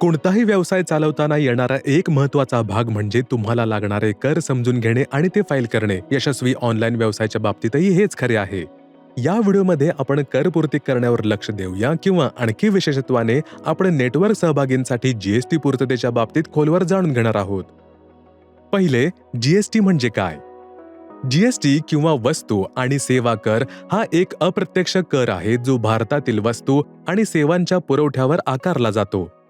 कोणताही व्यवसाय चालवताना येणारा एक महत्त्वाचा भाग म्हणजे तुम्हाला लागणारे कर समजून घेणे आणि ते फाईल करणे. यशस्वी ऑनलाईन व्यवसायाच्या बाबतीतही हेच खरे आहे. या व्हिडिओमध्ये आपण करपूर्ती करण्यावर लक्ष देऊया किंवा आणखी विशेषत्वाने आपण नेटवर्क सहभागींसाठी जीएसटी पूर्ततेच्या बाबतीत खोलवर जाणून घेणार आहोत. पहिले जीएसटी म्हणजे काय? जीएसटी किंवा वस्तू आणि सेवा कर हा एक अप्रत्यक्ष कर आहे जो भारतातील वस्तू आणि सेवांच्या पुरवठ्यावर आकारला जातो.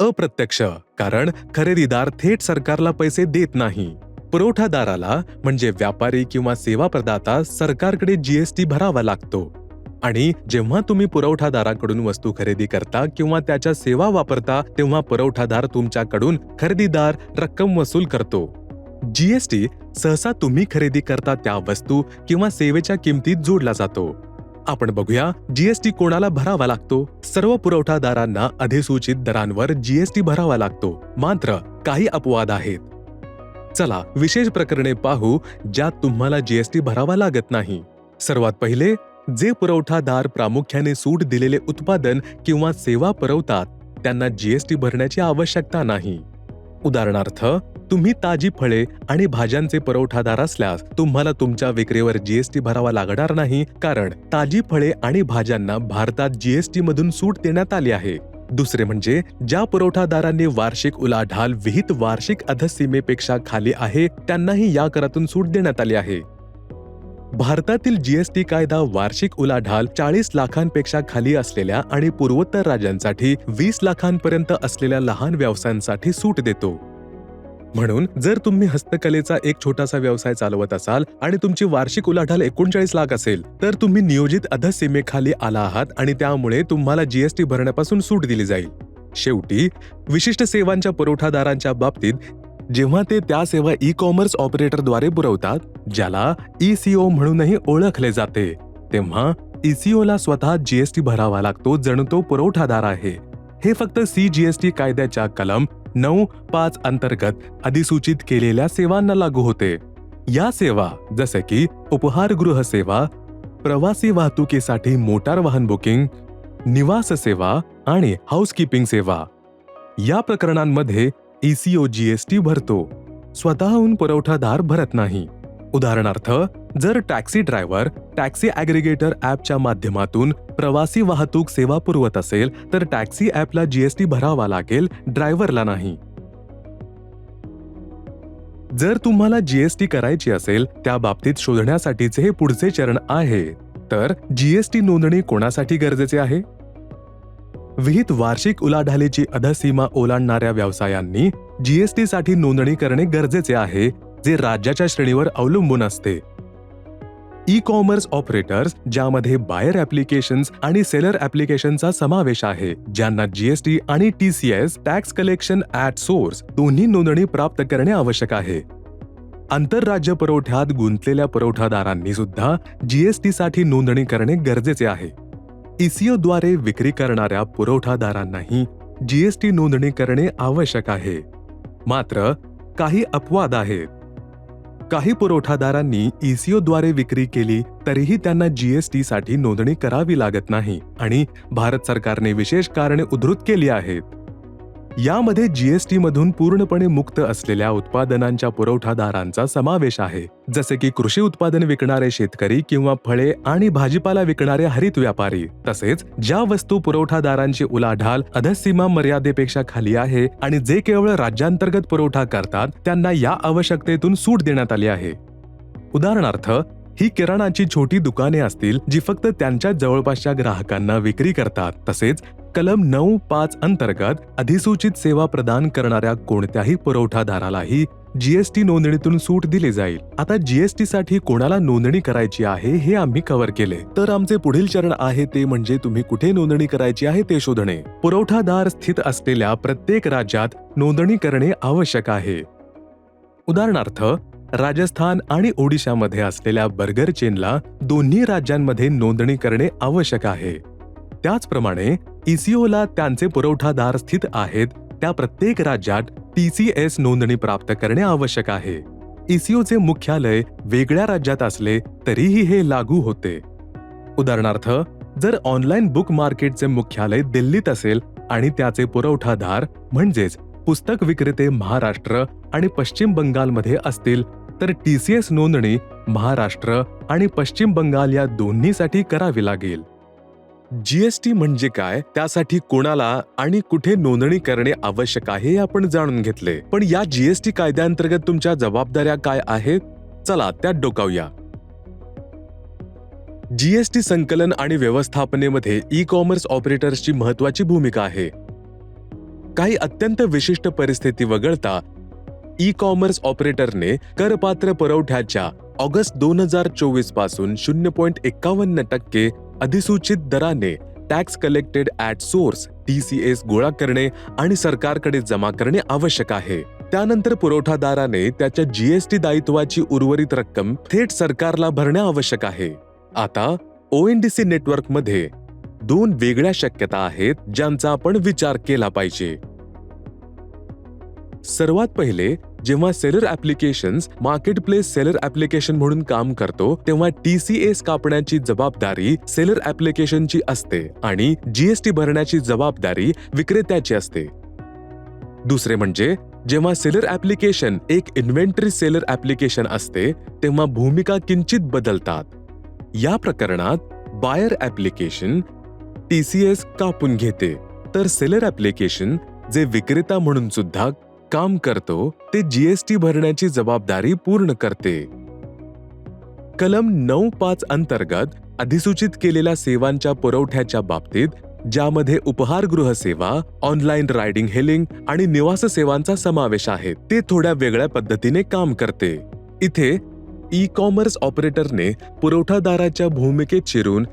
अप्रत्यक्ष कारण खरेदीदार थेट सरकारला पैसे देत नाही. पुरवठादाराला म्हणजे व्यापारी किंवा सेवा प्रदाता सरकारकडे जीएसटी भरावा लागतो. आणि जेव्हा तुम्ही पुरवठादाराकडून वस्तू खरेदी करता किंवा त्याच्या सेवा वापरता तेव्हा पुरवठादार तुमच्याकडून खरेदीदार रक्कम वसूल करतो. जीएसटी सहसा तुम्ही खरेदी करता त्या वस्तू किंवा सेवेच्या किमतीत जोडला जातो. आपण बघूया जीएसटी कोणाला भरावा लागतो? सर्व पुरवठादारांना अधिसूचित दरांवर जीएसटी भरावा लागतो. मात्र काही अपवाद आहेत. चला विशेष प्रकरणे पाहू ज्यात तुम्हाला जीएसटी भरावा लागत नाही. सर्वात पहिले जे पुरवठादार प्रामुख्याने सूट दिलेले उत्पादन किंवा सेवा पुरवतात त्यांना जीएसटी भरण्याची आवश्यकता नाही. उदाहरणार्थ तुम्ही ताजी फळे आणि भाज्यांचे पुरवठादार असल्यास तुम्हाला तुमच्या विक्रीवर जीएसटी भरावा लागणार नाही कारण ताजी फळे आणि भाज्यांना भारतात जीएसटी मधून सूट देण्यात आली आहे. दुसरे म्हणजे ज्या पुरवठादारांनी वार्षिक उलाढाल विहित वार्षिक अधसीमेपेक्षा खाली आहे त्यांनाही या करातून सूट देण्यात आली आहे. भारतातील जीएसटी कायदा वार्षिक उलाढाल चाळीस लाखांपेक्षा खाली असलेल्या आणि पूर्वोत्तर राज्यांसाठी वीस लाखांपर्यंत असलेल्या लहान व्यवसायांसाठी सूट देतो. म्हणून जर तुम्ही हस्तकलेचा एक छोटासा व्यवसाय चालवत असाल आणि तुमची वार्षिक उलाढाल एकोणचाळीस लाख असेल तर तुम्ही नियोजित अधसीमेखाली आला आहात आणि त्यामुळे तुम्हाला जीएसटी भरण्यापासून सूट दिली जाईल. शेवटी विशिष्ट सेवांच्या पुरवठादारांच्या बाबतीत जेव्हा ते त्या सेवा ई कॉमर्स ऑपरेटरद्वारे पुरवतात ज्याला ईसीओ म्हणूनही ओळखले जाते तेव्हा ईसीओला स्वतः जीएसटी भरावा लागतो जणू तो पुरवठादार आहे. हे फक्त सी जीएसटी कायद्याच्या कलम नऊ पाच अंतर्गत अधिसूचित केलेल्या सेवांना लागू होते. या सेवा जसे की उपहारगृह सेवा प्रवासी वाहतुकीसाठी मोटार वाहन बुकिंग निवास सेवा आणि हाऊसकीपिंग सेवा. या प्रकरणांमध्ये ईसीओ जीएसटी भरतो. स्वतःहून पुरवठादार भरत नाही. उदाहरणार्थ जर टॅक्सी ड्रायव्हर टॅक्सी ॲग्रिगेटर ॲपच्या माध्यमातून प्रवासी वाहतूक सेवा पुरवत असेल तर टॅक्सी ॲपला जीएसटी भरावा लागेल ड्रायव्हरला नाही. जर तुम्हाला जीएसटी करायची असेल त्या बाबतीत शोधण्यासाठीचे हे पुढचे चरण आहे तर जीएसटी नोंदणी कोणासाठी गरजेचे आहे? विहित वार्षिक उलाढालीची अधसीमा ओलांडणाऱ्या व्यवसायांनी जीएसटीसाठी नोंदणी करणे गरजेचे आहे जे राज्याच्या श्रेणीवर अवलंबून असते. ई कॉमर्स ऑपरेटर्स ज्यामध्ये बायर ॲप्लिकेशन्स आणि सेलर ऍप्लिकेशनचा समावेश आहे ज्यांना जीएसटी आणि TCS tax collection at source दोन्ही नोंदणी प्राप्त करणे आवश्यक आहे. आंतरराज्य पुरवठ्यात गुंतलेल्या पुरवठादारांनी सुद्धा जीएसटीसाठी नोंदणी करणे गरजेचे आहे. ईसीओद्वारे विक्री करणाऱ्या पुरवठादारांनाही जीएसटी नोंदणी करणे आवश्यक आहे. मात्र काही अपवाद आहेत. काही पुरवठादारांनी द्वारे विक्री केली तरीही त्यांना जीएसटीसाठी नोंदणी करावी लागत नाही आणि भारत सरकारने विशेष कारणे उद्धृत केली आहेत. यामध्ये जीएसटी मधून पूर्णपणे मुक्त असलेल्या उत्पादनांच्या पुरवठादारांचा समावेश आहे. जसे की कृषी उत्पादन विकणारे शेतकरी किंवा फळे आणि भाजीपाला विकणारे हरित व्यापारी. तसेच ज्या वस्तू पुरवठादारांची उलाढाल अधसीमा मर्यादेपेक्षा खाली आहे आणि जे केवळ राज्यांतर्गत पुरवठा करतात त्यांना या आवश्यकतेतून सूट देण्यात आली आहे. उदाहरणार्थ ही किराणाची छोटी दुकाने असतील जी फक्त त्यांच्या जवळपासच्या ग्राहकांना विक्री करतात. तसेच कलम नऊ पाच अंतर्गत अधिसूचित सेवा प्रदान करणाऱ्या कोणत्याही पुरवठादारालाही जीएसटी नोंदणीतून सूट दिली जाईल. आता जीएसटी साठी कोणाला नोंदणी करायची आहे हे आम्ही कव्हर केले. तर आमचे पुढील चरण आहे ते म्हणजे तुम्ही कुठे नोंदणी करायची आहे ते शोधणे. पुरवठादार स्थित असलेल्या प्रत्येक राज्यात नोंदणी करणे आवश्यक आहे. उदाहरणार्थ राजस्थान आणि ओडिशामध्ये असलेल्या बर्गर चेनला दोन्ही राज्यांमध्ये नोंदणी करणे आवश्यक आहे. त्याचप्रमाणे ईसीओला त्यांचे पुरवठादार स्थित आहेत त्या प्रत्येक राज्यात टीसीएस नोंदणी प्राप्त करणे आवश्यक आहे. ईसीओचे मुख्यालय वेगळ्या राज्यात असले तरीही हे लागू होते. उदाहरणार्थ जर ऑनलाईन बुक मार्केटचे मुख्यालय दिल्लीत असेल आणि त्याचे पुरवठादार म्हणजेच पुस्तक विक्रेते महाराष्ट्र आणि पश्चिम बंगालमध्ये असतील तर टी सीएस नोंदणी महाराष्ट्र आणि पश्चिम बंगाल या दोन्हीसाठी करावी लागेल. जीएसटी म्हणजे काय त्यासाठी कोणाला आणि कुठे नोंदणी करणे आवश्यक आहे हे आपण जाणून घेतले. पण या जीएसटी कायद्याअंतर्गत तुमच्या जबाबदाऱ्या काय आहेत? चला त्यात डोकावूया. जीएसटी संकलन आणि व्यवस्थापनेमध्ये ई कॉमर्स ऑपरेटर्सची महत्वाची भूमिका आहे. काही अत्यंत विशिष्ट परिस्थिती वगळता ई कॉमर्स ऑपरेटरने करपात्र पुरवठ्याच्या ऑगस्ट दोन हजार चोवीसपासून शून्य पॉईंट एकावन्न टक्के अधिसूचित दराने tax collected at source T C S गोळा करणे आणि सरकारकडे जमा करणे आवश्यक आहे. त्यानंतर पुरवठादाराने त्याच्या जीएसटी दायित्वाची उर्वरित रक्कम थेट सरकारला भरणे आवश्यक आहे. आता ओएनडीसी नेटवर्कमध्ये दोन वेगळ्या शक्यता आहेत ज्यांचा आपण विचार केला पाहिजे. सर्वात पहिले जेव्हा seller applications marketplace seller application म्हणून काम करतो तेव्हा टीसीएस कापण्याची जबाबदारी सेलर ऍप्लिकेशनची असते आणि जीएसटी भरण्याची जबाबदारी विक्रेत्याची असते. दुसरे म्हणजे जेव्हा सेलर ऍप्लिकेशन एक इन्व्हेंटरी सेलर ऍप्लिकेशन असते तेव्हा भूमिका किंचित बदलतात. या प्रकरणात buyer application T C S कापून घेते. तर सेलर ॲप्लिकेशन जे विक्रेता म्हणून सुद्धा काम करतो ते जीएसटी भरण्याची जबाबदारी पूर्ण करते. कलम नऊ पाच अंतर्गत अधिसूचित केलेल्या सेवांच्या पुरवठ्याच्या बाबतीत ज्यामध्ये उपहारगृह सेवा ऑनलाईन रायडिंग हेलिंग आणि निवास सेवांचा समावेश आहे ते थोड्या वेगळ्या पद्धतीने काम करते. इथे ई कॉमर्स ऑपरेटरने पुरवठादाराच्या भूमिकेत शिरून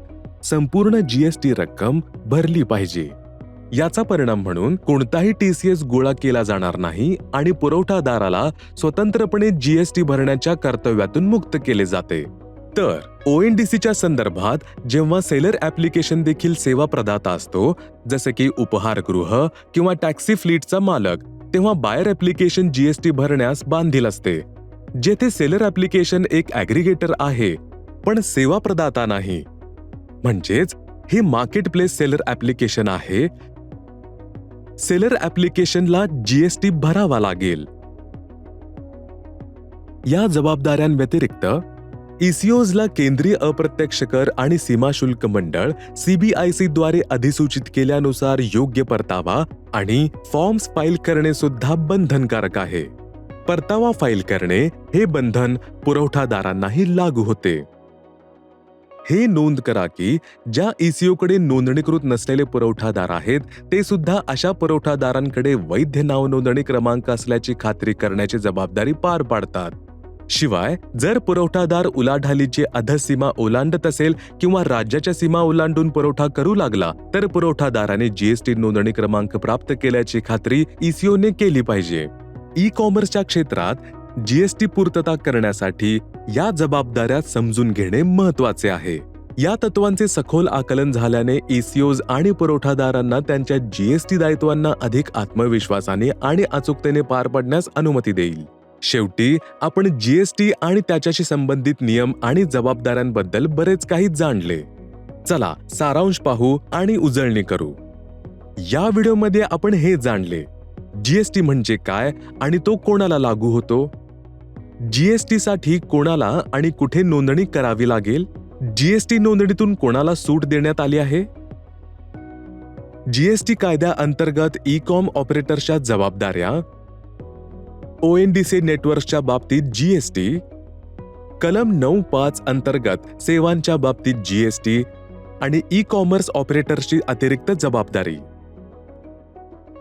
संपूर्ण जीएसटी रक्कम भरली पाहिजे. याचा परिणाम म्हणून कोणताही टीसीएस गोळा केला जाणार नाही आणि पुरवठादाराला स्वतंत्रपणे जीएसटी भरण्याच्या कर्तव्यातून मुक्त केले जाते. तर ओएनडीसीच्या संदर्भात जेव्हा सेलर ऍप्लिकेशन देखील सेवा प्रदाता असतो जसे की उपहारगृह किंवा टॅक्सी फ्लीटचा मालक तेव्हा बायर ऍप्लिकेशन जीएसटी भरण्यास बांधील असते. जेथे सेलर ऍप्लिकेशन एक ॲग्रिगेटर आहे पण सेवा प्रदाता नाही. म्हणजेच हे मार्केट प्लेस सेलर ॲप्लिकेशन आहे. सेलर ॲप्लिकेशनला जीएसटी भरावा लागेल. या जबाबदाऱ्यांव्यतिरिक्त इसिओजला केंद्रीय अप्रत्यक्ष कर आणि सीमा शुल्क मंडळ सीबीआयसी द्वारे अधिसूचित केल्यानुसार योग्य परतावा आणि फॉर्म्स फाईल करणे सुद्धा बंधनकारक आहे. परतावा फाईल करणे हे बंधन पुरवठादारांनाही लागू होते. हे नोंद करा की ज्या ईसीओकडे नोंदणीकृत नसलेले पुरवठादार आहेत ते सुद्धा अशा पुरवठादारांकडे वैध नाव नोंदणी क्रमांक असल्याची खात्री करण्याची जबाबदारी पार पाडतात. शिवाय जर पुरवठादार उलाढालीची अधसीमा ओलांडत असेल किंवा राज्याच्या सीमा ओलांडून पुरवठा करू लागला तर पुरवठादाराने जीएसटी नोंदणी क्रमांक प्राप्त केल्याची खात्री ईसीओने केली पाहिजे. ई कॉमर्सच्या क्षेत्रात जीएसटी पूर्तता करण्यासाठी या जबाबदाऱ्या समजून घेणे महत्त्वाचे आहे. या तत्वांचे सखोल आकलन झाल्याने ईसीओज आणि पुरवठादारांना त्यांच्या जीएसटी दायित्वांना अधिक आत्मविश्वासाने आणि अचूकतेने पार पडण्यास अनुमती देईल. शेवटी आपण जीएसटी आणि त्याच्याशी संबंधित नियम आणि जबाबदाऱ्यांबद्दल बरेच काही जाणले. चला सारांश पाहू आणि उजळणी करू. या व्हिडिओमध्ये आपण हे जाणले. जीएसटी म्हणजे काय आणि तो कोणाला लागू होतो? जीएसटीसाठी कोणाला आणि कुठे नोंदणी करावी लागेल? जीएसटी नोंदणीतून कोणाला सूट देण्यात आली आहे? जीएसटी कायद्याअंतर्गत ई कॉम ऑपरेटरच्या जबाबदाऱ्या? ओएनडीसी नेटवर्कच्या बाबतीत जीएसटी कलम नऊ पाच अंतर्गत सेवांच्या बाबतीत जीएसटी आणि ई कॉमर्स ऑपरेटर्सची अतिरिक्त जबाबदारी?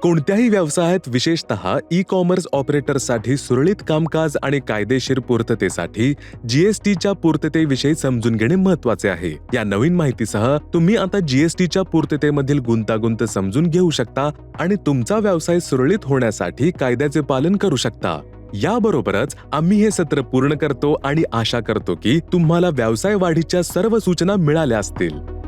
कोणत्याही व्यवसायात विशेषतः ई कॉमर्स ऑपरेटरसाठी सुरळीत कामकाज आणि कायदेशीर पूर्ततेसाठी जीएसटीच्या पूर्ततेविषयी समजून घेणे महत्त्वाचे आहे. या नवीन माहितीसह तुम्ही आता जीएसटीच्या पूर्ततेमधील गुंतागुंत समजून घेऊ शकता आणि तुमचा व्यवसाय सुरळीत होण्यासाठी कायद्याचे पालन करू शकता. याबरोबरच आम्ही हे सत्र पूर्ण करतो आणि आशा करतो की तुम्हाला व्यवसाय वाढीच्या सर्व सूचना मिळाल्या असतील.